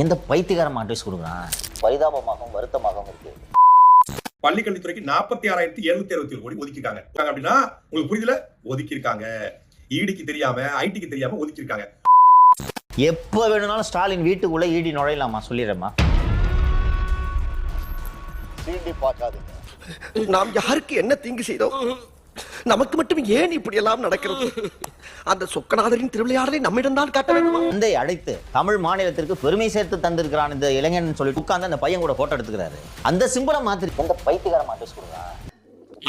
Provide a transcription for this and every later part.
எந்த பைத்தியகாரம் அட்வைஸ் கொடுக்குறான்? பரிதாபமாகவும் வருத்தமாகவும் இருக்கு. பள்ளிக்கல்வித்துறைக்கு நாற்பத்தி ஆறாயிரத்தி எழுநூத்தி அறுபத்தி ஏழு கோடி ஒதுக்கிருக்காங்க அப்படின்னா உங்களுக்கு புரியுதுல? ஒதுக்கியிருக்காங்க. ஈடிக்கு தெரியாம ஐடிக்கு தெரியாம ஒதுக்கியிருக்காங்க. எப்போ வேணும்னாலும் ஸ்டாலின் வீட்டுக்குள்ள ஈடி நுழையலாமா? சொல்லிடுறேம்மா. சீண்டி பார்க்காதீங்க. நாம் யாருக்கு என்ன தீங்கு செய்தோம்? நமக்கு மட்டும் ஏன் இப்படி எல்லாம் நடக்கிறது? அந்த சொக்கநாதரின் திருவிளையாடலை நம்மிடம்தான் காட்ட வேண்டுமா? தந்தை அழைத்து தமிழ் மாநிலத்திற்கு பெருமை சேர்த்து தந்திருக்கிறான் இந்த இளைஞன் சொல்லிட்டு உட்கார்ந்து அந்த பையன் கூட போட்டோ எடுத்துக்கிறாரு. அந்த சிம்பிளை மாத்திரி எந்த பைத்தியகாரம் அட்வைஸ் கொடுக்குறான்?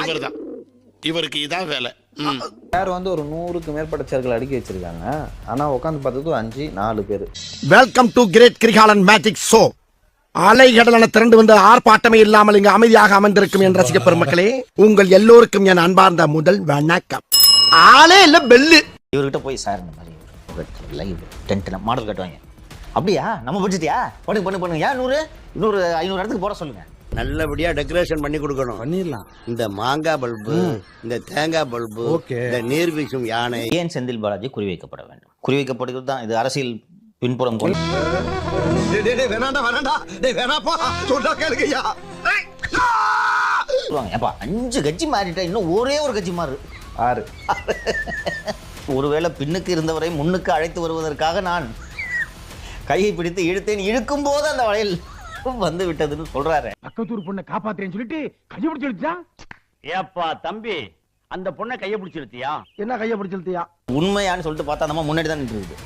இவர்தான். இவருக்கு இதான் வேலை. யார் வந்து ஒரு நூறுக்கு மேற்பட்ட சேர்கள் அடுக்கி வச்சிருக்காங்க. ஆனா உட்காந்து பார்த்தது அஞ்சு நாலு பேர். Welcome to great Kirikalan magic show அலைகடலான திரண்டு வந்து ஆர்ப்பாட்டமே இல்லாமல் இங்கு அமைதியாக அமர்ந்திருக்கும் என் ரசிக பெருமக்களே உங்கள் எல்லோருக்கும் என் அன்பார்ந்த முதல் வணக்கம். ஆளே இல்ல பெல்லு. இவர்கிட்ட போய் சார் இந்த மாதிரி லைவ் டென்ட்ல மாடல் கட்டுவாங்க. அப்படியா? நம்ம பட்ஜெட்டியா பண்ணு பண்ணு பண்ணுங்க ஏன் நூறு? இன்னொரு ஐநூறு இடத்துக்கு போட சொல்லுங்க. நல்லபடியா டெக்கரேஷன் பண்ணி கொடுக்கணும். பண்ணிடலாம். இந்த மாங்காய் பல்பு இந்த தேங்காய் பல்பு இந்த நீர் வீசும் யானை. ஏன் செந்தில் பாலாஜி குறிவைக்கப்பட வேண்டும்? குறிவைக்கப்படுகிறது தான். இது அரசியல் பின்புறம் கொண்டு ஏப்பா அஞ்சு கட்சி மாறிட்டா இன்னும் ஒரே ஒரு கட்சி மாறு. ஆறு. ஒருவேளை பின்னுக்கு இருந்தவரை முன்னுக்கு அழைத்து வருவதற்காக நான் கையை பிடித்து இழுத்தேன். இழுக்கும் போது அந்த வளையல் வந்து விட்டதுன்னு சொல்றாரு. பக்கத்தூர் பொண்ணை காப்பாத்துறேன்னு சொல்லிட்டு கையை பிடிச்சு இழுத்துட்டான் ஏப்பா தம்பி அந்த பொண்ணை கைய பிடிச்சிருத்தியா என்ன கையை பிடிச்சு இழுத்தியா? உண்மையான்னு சொல்லிட்டு பார்த்தா நம்ம முன்னாடி தான் நின்றுது.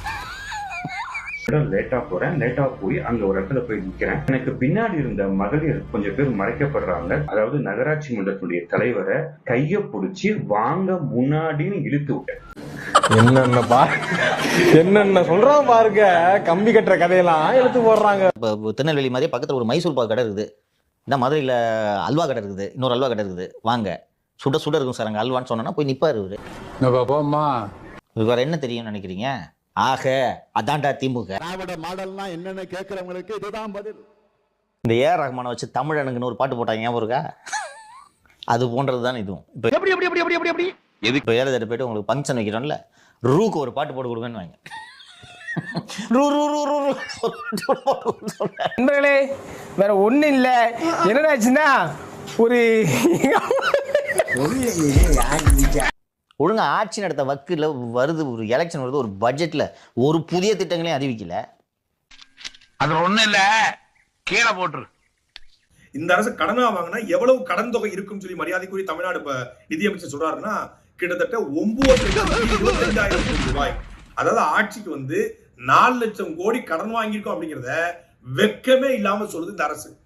லேட்டா போறேன். லேட்டா போய் அங்க ஒரு இடத்துல போய் நிக்கிறேன். எனக்கு பின்னாடி இருந்த மகளிர் கொஞ்சம் பேர் மறைக்கப்படுறாங்க. அதாவது நகராட்சி மன்றத்துடைய தலைவரை கைய புடிச்சு வாங்க முன்னாடின்னு இழுத்து விட்டேன். என்னென்ன பா என்னென்ன சொல்றான் பாருங்க. கம்பி கட்டுற கதையெல்லாம் எடுத்து போடுறாங்க. இப்போ திருநெல்வேலி மாதிரி பக்கத்தில் ஒரு மைசூர் பாக்கு கடை இருக்குது. இந்த மதுரையில் அல்வா கடை இருக்குது. இன்னொரு அல்வா கடை இருக்குது. வாங்க. சுட சுட இருக்கும் சார் அங்கே அல்வான்னு சொன்னோன்னா போய் நிற்பார் இவர். போம்மா. இவர் என்ன தெரியும்னு நினைக்கிறீங்க? ஆக அதான்டா திமுக. திராவிட மாடல்னா என்னன்னு கேட்கறவங்களுக்கு இதுதான் பதில். இந்த ஏஆர் ரஹ்மானை வச்சு தமிழனுக்குன்னு ஒரு பாட்டு போட்டாங்க ஞாபகம் இருக்கா? அது போன்றது தான் இதுவும். இப்போ எப்படி எப்படி எப்படி எப்படி எப்படி? எப்படி இப்போ ஏழு போயிட்டு உங்களுக்கு ஃபங்க்ஷன் வைக்கிறோம்ல ரூக்கு ஒரு பாட்டு போட்டு கொடுங்கன்னு வாங்க. ரூ ரூ ரூ ரூ ரூ. போட்டு கொடுக்க சொல்றேன். நண்பர்களே வேற ஒண்ணும் இல்ல. என்னடாச்சுன்னா ஒரு ஒழுங்கா ஆட்சி நடத்த வக்கில் வருது ஒரு எலெக்ஷன் வருது ஒரு பட்ஜெட்ல ஒரு புதிய திட்டங்களையும் அறிவிக்கல. அது ஒண்ணு இல்ல. கீழே போட்டுரு. இந்த அரசு கடனா வாங்கினா எவ்வளவு கடன் தொகை இருக்குன்னு சொல்லி மரியாதைக்குரிய தமிழ்நாடு இப்ப நிதியமைச்சர் சொல்றாருன்னா கிட்டத்தட்ட ஒன்பது இருபத்தஞ்சாயிரம் கோடி ரூபாய். அதாவது ஆட்சிக்கு வந்து நாலு லட்சம் கோடி கடன் வாங்கியிருக்கோம் அப்படிங்கிறத வெக்கமே இல்லாம சொல்லுது இந்த அரசு.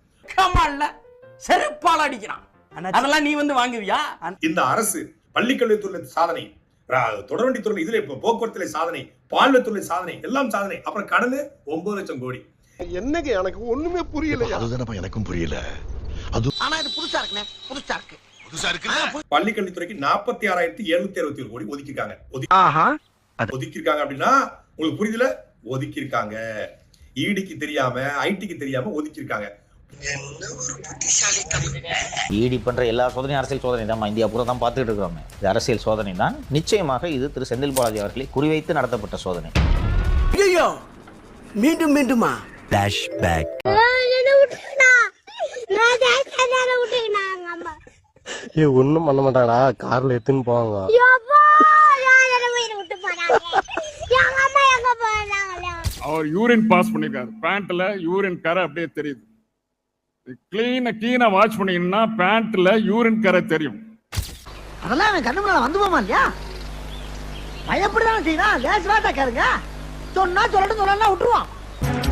இல்ல. செருப்பால் அடிக்கிறான். அதெல்லாம் நீ வந்து வாங்குவியா? இந்த அரசு பள்ளிக்கல்வித்துறை சாதனை. ரா- தொடர்வண்டித்துறை இதுல இப்ப போக்குவரத்துல சாதனை பால்வெத்துறை சாதனை எல்லாம் சாதனை. அப்புறம் கடனு ஒன்பது லட்சம் கோடி. என்னங்க எனக்கு ஒண்ணுமே புரியலையா? அதுதானப்பா எனக்கும் புரியல. ஆனா இது புதுசா இருக்குண்ணே புதுசா இருக்கு. புதுசா இருக்கு? பள்ளிக்கல்வித்துறைக்கு நாற்பத்தி ஆறாயிரத்தி எழுநூத்தி அறுபத்தி ஏழு கோடி ஒதுக்கிருக்காங்க ஒதுக்கி ஆஹா. ஒதுக்கியிருக்காங்க அப்படின்னா உங்களுக்கு புரியுதுல? ஒதுக்கியிருக்காங்க. ஈடிக்கு தெரியாம ஐடிக்கு தெரியாம ஒதுக்கியிருக்காங்க. ஈடி பண்ற எல்லா சோதனையும் அரசியல் சோதனை தான். இந்தியா பூரா தான் பார்த்துட்டு இருக்கிறோம். இது அரசியல் சோதனை தான். நிச்சயமாக இது திரு செந்தில் பாலாஜி அவர்களை குறிவைத்து நடத்தப்பட்ட சோதனை. ஐயோ! மீண்டும் மீண்டுமா? ஏ ஒண்ணும் பண்ண மாட்டாடா கார்ல எடுத்துன்னு போவாங்க. அவர் யூரின் பாஸ் பண்ணிருக்காரு. பேண்ட்ல யூரின் கரை அப்படியே தெரியுது. கிளீனா கிளீனா வாட்ச் பண்ணீங்கன்னா பேண்ட்ல யூரின் கரை தெரியும். அதெல்லாம் அவன் கண்ணு முன்னால வந்து போமா இல்லையா? பயப்படுதான் செய்யறான் லேஸ் வாட்டா கேளுங்க. சொன்னா சொல்லட்டும் சொல்லலாம் விட்டுருவான்.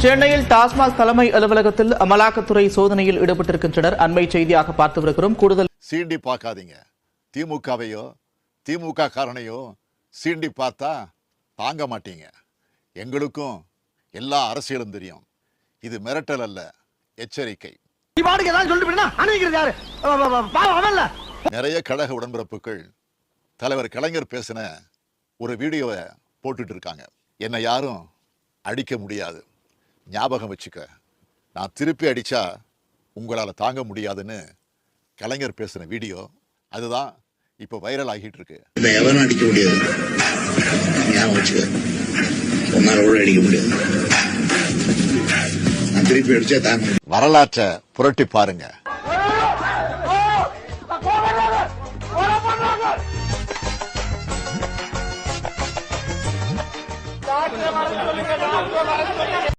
சென்னையில் டாஸ்மாக் தலைமை அலுவலகத்தில் அமலாக்கத்துறை சோதனையில் ஈடுபட்டிருக்கின்றனர். அண்மை செய்தியாக பார்த்து வருகிறோம் கூடுதல் சீண்டி பார்க்காதீங்க. திமுகவையோ திமுக காரனையோ சீண்டி பார்த்தா தாங்க மாட்டீங்க. எங்களுக்கும் எல்லா அரசியலும் தெரியும். இது மிரட்டல் அல்ல எச்சரிக்கை. நீ பாட்டுக்கு ஏதாவது சொல்லிட்டு அணுகிறது யாரு? அவன்ல நிறைய கழக உடன்பிறப்புகள் தலைவர் கலைஞர் பேசின ஒரு வீடியோவை போட்டுட்டு இருக்காங்க. என்னை யாரும் அடிக்க முடியாது. ஞாபகம் வச்சுக்க நான் திருப்பி அடிச்சா உங்களால் தாங்க முடியாதுன்னு கலைஞர் பேசின வீடியோ அதுதான் இப்போ வைரல் ஆகிட்டு இருக்கு. எவனும் அடிக்க முடியாது. ஞாபகம் வச்சுக்க. உன்னால அடிக்க முடியாது. திருப்பி அடிச்சா தாங்க. வரலாற்றை புரட்டி பாருங்க.